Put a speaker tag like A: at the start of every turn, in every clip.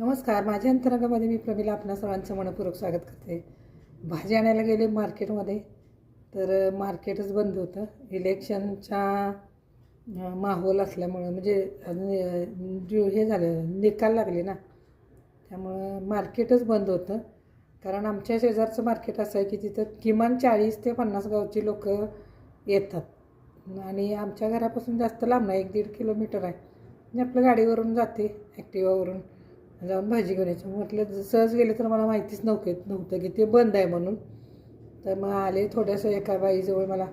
A: नमस्कार माझ्या अंतरंगामध्ये मी प्रमिला आपणा सर्वांचं मनपूर्वक स्वागत करते. भाजी आणायला गेले मार्केटमध्ये तर मार्केटच बंद होतं. इलेक्शनचा माहोल असल्यामुळं म्हणजे हे झालं निकाल लागले ना त्यामुळं मार्केटच बंद होतं. कारण आमच्या शेजारचं मार्केट असं आहे की तिथं किमान चाळीस ते पन्नास गावची लोक येतात. आणि आमच्या घरापासून जास्त लांब नाही एक दीड किलोमीटर आहे. मी आपलं गाडीवरून जाते ॲक्टिवावरून. म्हणजे जाऊन भाजी घेऊन यायची म्हटलं सहज गेले तर मला माहितीच नव्हते नव्हतं की ते बंद आहे म्हणून. तर मग आले थोड्यासं एका बाईजवळ मला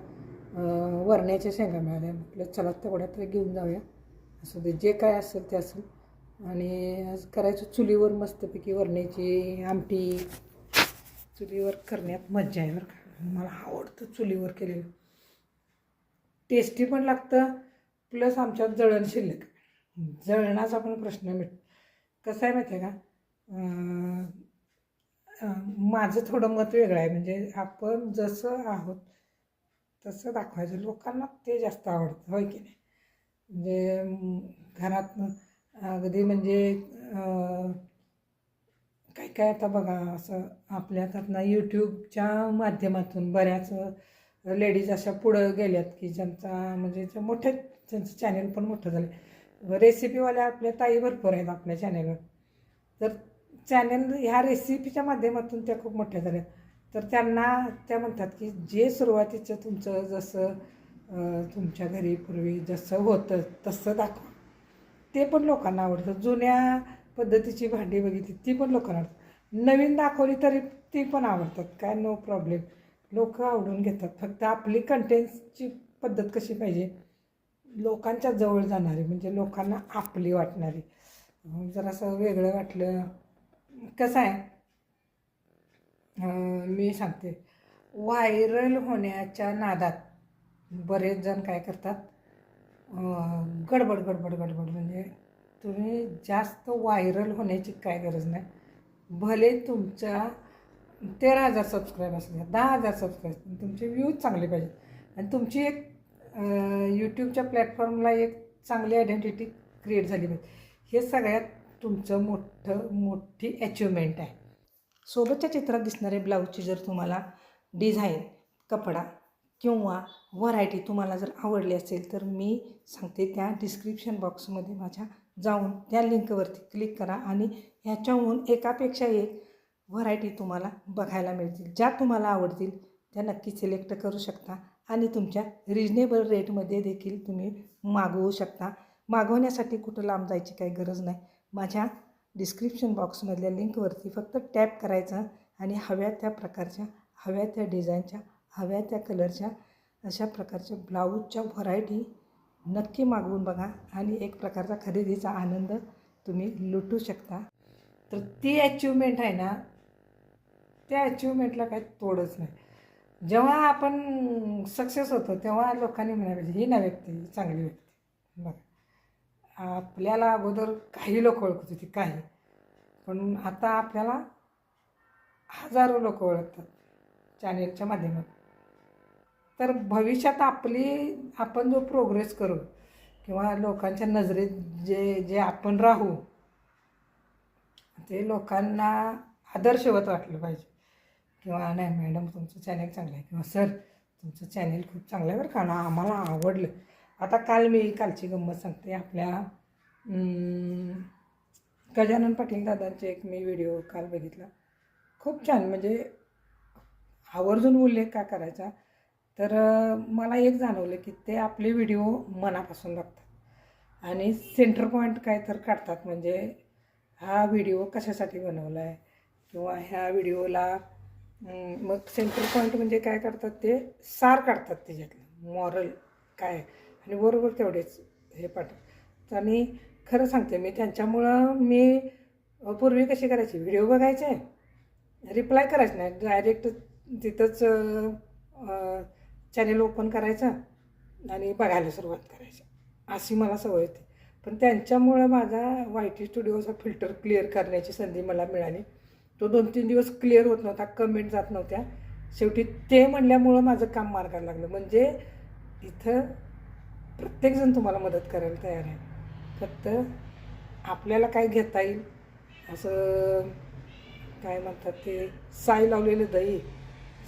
A: वरण्याच्या शेंगा मिळाल्या. म्हटलं चला तेवढ्या तर घेऊन जाऊया. असं ते जे काय असेल ते असेल. आणि आज करायचं चुलीवर मस्तपैकी वरण्याची आमटी. चुलीवर करण्यात मज्जा आहे बरं का. मला आवडतं चुलीवर केलेलं. टेस्टी पण लागतं प्लस आमच्यात जळण शिल्लक. जळणाचा पण प्रश्न मिटतो. कसं आहे माहिती आहे का? माझं थोडं मत वेगळं आहे. म्हणजे आपण जसं आहोत तसं दाखवायचं. लोकांना ते जास्त आवडतं. होय की नाही? म्हणजे घरात अगदी म्हणजे काय काय आता बघा असं आपल्या त्यातनं यूट्यूबच्या माध्यमातून बऱ्याच लेडीज अशा पुढं गेल्यात की ज्यांचा म्हणजे जे मोठे त्यांचं चॅनेल पण मोठं झालं रेसिपीवाल्या आपल्या ताई भरपूर आहेत आपल्या चॅनेलवर तर चॅनेल ह्या रेसिपीच्या माध्यमातून त्या खूप मोठ्या झाल्या. तर त्यांना त्या म्हणतात की जे सुरुवातीचं तुमचं जसं तुमच्या घरी पूर्वी जसं होतं तसं दाखवा. ते पण लोकांना आवडतं. जुन्या पद्धतीची भांडी बघितली ती पण लोकांना आवडतात. नवीन दाखवली तरी ती पण आवडतात. काय नो प्रॉब्लेम लोक आवडून घेतात. फक्त आपली कंटेंटची पद्धत कशी पाहिजे लोकांच्या जवळ जाणारी म्हणजे लोकांना आपली वाटणारी. जरासं वेगळं वाटलं. कसं आहे? मी सांगते. व्हायरल होण्याच्या नादात बरेच जण काय करतात? गडबड गडबड गडबड. म्हणजे तुम्ही जास्त व्हायरल होण्याची काय गरज नाही. भले तुमच्या तेरा हजार सबस्क्राईब असल्या द्या दहा हजार सबस्क्राईब तुमचे व्ह्यूज चांगले पाहिजेत आणि तुमची एक यूट्यूबच्या प्लॅटफॉर्मला एक चांगली आयडेंटिटी क्रिएट झाली पाहिजे हे सगळ्यात तुमचं मोठं मोठी अचिव्हमेंट आहे. सोबतच्या चित्रात दिसणारे ब्लाऊजची जर तुम्हाला डिझाईन कपडा किंवा व्हरायटी तुम्हाला जर आवडली असेल तर मी सांगते त्या डिस्क्रिप्शन बॉक्समध्ये माझ्या जाऊन त्या लिंकवरती क्लिक करा आणि ह्याच्याहून एकापेक्षा एक व्हरायटी तुम्हाला बघायला मिळतील. ज्या तुम्हाला आवडतील त्या नक्की सिलेक्ट करू शकता. आणि तुमच्या रिजनेबल रेटमध्ये देखील तुम्ही मागवू शकता. मागवण्यासाठी कुठं लांब जायची काही गरज नाही. माझ्या डिस्क्रिप्शन बॉक्समधल्या लिंकवरती फक्त टॅप करायचं आणि हव्या त्या प्रकारच्या हव्या त्या डिझाईनच्या हव्या त्या कलरच्या अशा प्रकारच्या ब्लाऊजच्या व्हरायटी नक्की मागवून बघा आणि एक प्रकारचा खरेदीचा आनंद तुम्ही लुटू शकता. तर ती अचिव्हमेंट आहे ना त्या अचिव्हमेंटला काही तोडच नाही. जेव्हा आपण सक्सेस होतो तेव्हा लोकांनी म्हणायला पाहिजे म्हणजे ही ना व्यक्ती ही चांगली व्यक्ती. बघा. आपल्याला अगोदर काही लोक ओळखत होती काही. पण आता आपल्याला हजारो लोक ओळखतात चॅनेलच्या माध्यमातून. तर भविष्यात आपली आपण जो प्रोग्रेस करू किंवा लोकांच्या नजरेत जे जे आपण राहू ते लोकांना आदर्शवत वाटलं पाहिजे. किंवा नाही मॅडम तुमचं चॅनल चांगलं आहे. किंवा सर तुमचं चॅनल खूप चांगलं आहे बरं का. ना आम्हाला आवडलं. आता काल मी कालची गंमत सांगते. आपल्या गजानन पाटील दादांचे एक मी व्हिडिओ काल बघितला. खूप छान. म्हणजे आवर्जून उल्लेख का करायचा? तर मला एक जाणवलं की ते आपले व्हिडिओ मनापासून बघतात. आणि सेंटर पॉईंट काय तर काढतात. म्हणजे हा व्हिडिओ कशासाठी बनवला आहे किंवा ह्या व्हिडिओला मग सेंटर पॉईंट म्हणजे काय करतात ते? सार काढतात त्याच्यातलं मॉरल काय आणि बरोबर तेवढेच हे पाठवतात. आणि खरं सांगते मी त्यांच्यामुळं मी पूर्वी कशी करायची? व्हिडिओ बघायचे. रिप्लाय करायचं नाही. डायरेक्ट तिथंच चॅनेल ओपन करायचं आणि बघायला सुरुवात करायची. अशी मला सवय होती. पण त्यांच्यामुळं माझा वाय टी स्टुडिओचा फिल्टर क्लिअर करण्याची संधी मला मिळाली. तो दोन तीन दिवस क्लिअर होत नव्हता कमेंट जात नव्हत्या. शेवटी ते म्हणल्यामुळं माझं काम मार्गाला लागलं. म्हणजे इथं प्रत्येकजण तुम्हाला मदत करायला तयार आहे. फक्त आपल्याला काय घेता येईल असं काय म्हणतात ते साय लावलेलं दही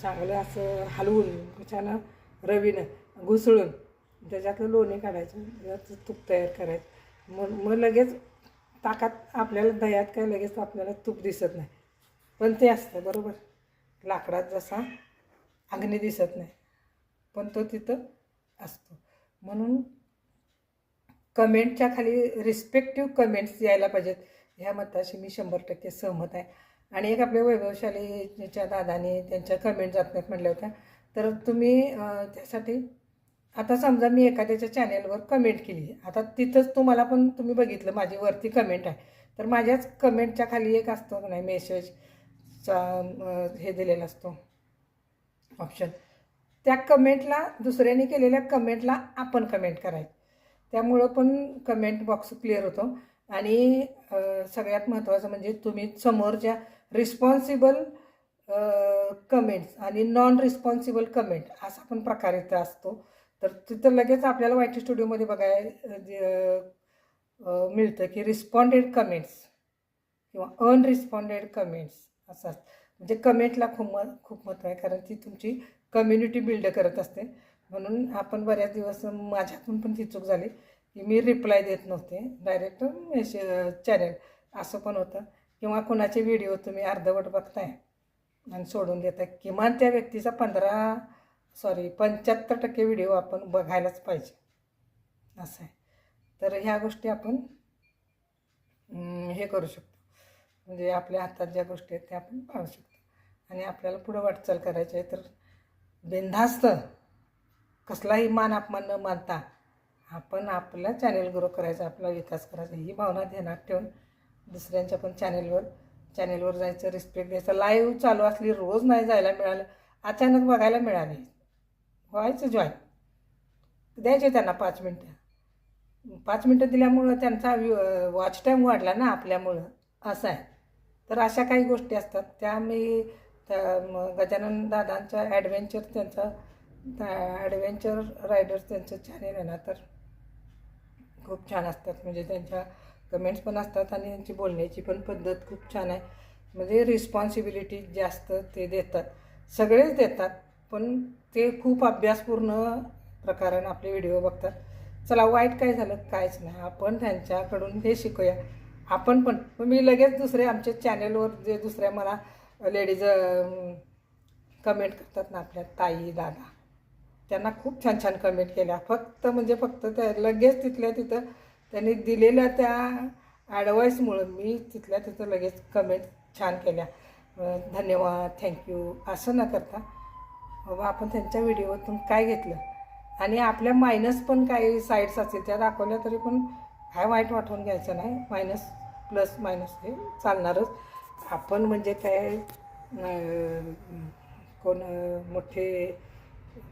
A: चांगलं असं हलवून छान रवीनं घुसळून त्याच्यातलं लोणी काढायचं त्याचं तूप तयार करायचं. मग मग लगेच ताकात आपल्याला दह्यात काय लगेच आपल्याला तूप दिसत नाही. पण ते असतं बरोबर? लाकडात जसा अग्नी दिसत नाही पण तो तिथं असतो. म्हणून कमेंटच्या खाली रिस्पेक्टिव्ह कमेंट्स यायला पाहिजेत. ह्या मताशी मी शंभर टक्के सहमत आहे. आणि एक आपल्या वैभवशालीच्या दादाने त्यांच्या कमेंट जात नाहीत म्हटल्या होत्या. तर तुम्ही त्यासाठी आता समजा मी एखाद्याच्या चॅनेलवर कमेंट केली आता तिथंच तुम्हाला पण तुम्ही बघितलं माझी वरती कमेंट आहे. तर माझ्याच कमेंटच्या खाली एक असतो नाही मेसेज चा हे दिलेला असतो ऑप्शन त्या कमेंटला दुसऱ्याने केलेल्या कमेंटला आपण कमेंट करायचं. त्यामुळं पण कमेंट बॉक्स क्लिअर होतो. आणि सगळ्यात महत्त्वाचं म्हणजे तुम्ही समोरच्या रिस्पॉन्सिबल कमेंट्स आणि नॉन रिस्पॉन्सिबल कमेंट असा पण प्रकार इथं असतो. तर तिथं लगेच आपल्याला वाय स्टुडिओमध्ये बघायला मिळतं की रिस्पॉन्डेड कमेंट्स किंवा अनरिस्पॉन्डेड कमेंट्स असं म्हणजे कमेंटला खूप म खूप महत्त्व आहे कारण ती तुमची कम्युनिटी बिल्ड करत असते. म्हणून आपण बऱ्याच दिवस माझ्यातून पण ती चूक झाली की मी रिप्लाय देत नव्हते. डायरेक्ट मेसे चॅनेल असं पण होतं. किंवा कोणाचे व्हिडिओ तुम्ही अर्धवट बघताय आणि सोडून देताय. किमान त्या व्यक्तीचा पंधरा सॉरी पंच्याहत्तर टक्के व्हिडिओ आपण बघायलाच पाहिजे. असं आहे. तर ह्या गोष्टी आपण हे करू शकतो. म्हणजे आपल्या हातात ज्या गोष्टी आहेत त्या आपण पाहू शकतो. आणि आपल्याला पुढं वाटचाल करायची आहे तर बिनधास्त कसलाही मान अपमान न मानता आपण आपला चॅनेल ग्रो करायचा आपला विकास करायचा ही भावना ध्यानात ठेवून दुसऱ्यांच्या पण चॅनेलवर चॅनेलवर जायचं रिस्पेक्ट द्यायचं. लाईव्ह चालू असली रोज नाही जायला मिळालं अचानक बघायला मिळाले. व्हायचं जॉईन द्यायचे त्यांना पाच मिनटं. पाच मिनटं दिल्यामुळं त्यांचा वॉच टाईम वाढला ना आपल्यामुळं. असं आहे. तर अशा काही गोष्टी असतात. त्या मी त्या गजानन दादांच्या ॲडव्हेंचर त्यांचं ॲडव्हेंचर रायडर्स त्यांचं चॅनेल आहे ना तर खूप छान असतात. म्हणजे त्यांच्या कमेंट्स पण असतात आणि त्यांची बोलण्याची पण पद्धत खूप छान आहे. म्हणजे रिस्पॉन्सिबिलिटी जास्त ते देतात. सगळेच देतात. पण ते खूप अभ्यासपूर्ण प्रकारानं आपले व्हिडिओ बघतात. चला वाईट काय झालं? काहीच नाही. आपण त्यांच्याकडून हे शिकूया. आपण पण मग मी लगेच दुसरे आमच्या चॅनेलवर जे दुसऱ्या मला लेडीज कमेंट करतात ना आपल्या ताई दादा त्यांना खूप छान छान कमेंट केल्या. फक्त म्हणजे फक्त त्या लगेच तिथल्या तिथं त्यांनी दिलेल्या त्या ॲडवाईसमुळं मी तिथल्या तिथं लगेच कमेंट छान केल्या. धन्यवाद थँक्यू असं न करता बाबा आपण त्यांच्या व्हिडिओतून काय घेतलं? आणि आपल्या मायनस पण काही साईड्स असतील त्या दाखवल्या तरी पण काय वाईट वाटवून घ्यायचं नाही. मायनस प्लस मायनस हे चालणारच. आपण म्हणजे काय कोण मोठे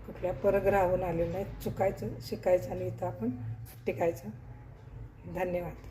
A: कुठल्या परग्रहावून आलेलं नाही चुकायचं शिकायचं आणि इथं आपण टिकायचं. धन्यवाद.